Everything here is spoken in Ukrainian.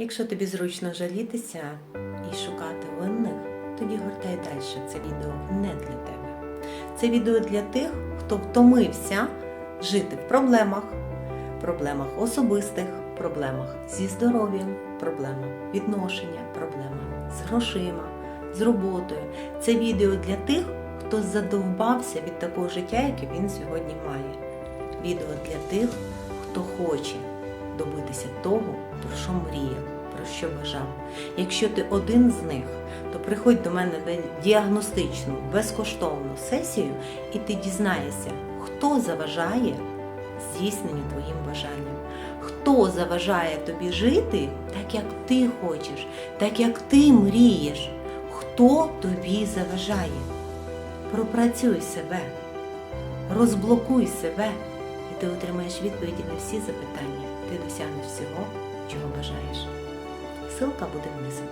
Якщо тобі зручно жалітися і шукати винних, тоді гортай далі. Це відео не для тебе. Це відео для тих, хто втомився жити в проблемах, проблемах особистих, проблемах зі здоров'ям, проблемах відношення, проблемах з грошима, з роботою. Це відео для тих, хто задовбався від такого життя, яке він сьогодні має. Відео для тих, хто хоче добитися того, про що мріяв, про що бажав. Якщо ти один з них, то приходь до мене на діагностичну, безкоштовну сесію, і ти дізнаєшся, хто заважає здійсненню твоїм бажанням, хто заважає тобі жити так, як ти хочеш, так як ти мрієш, хто тобі заважає. Пропрацюй себе, розблокуй себе, ти отримаєш відповіді на всі запитання. Ти досягнеш всього, чого бажаєш. Силка буде внизу.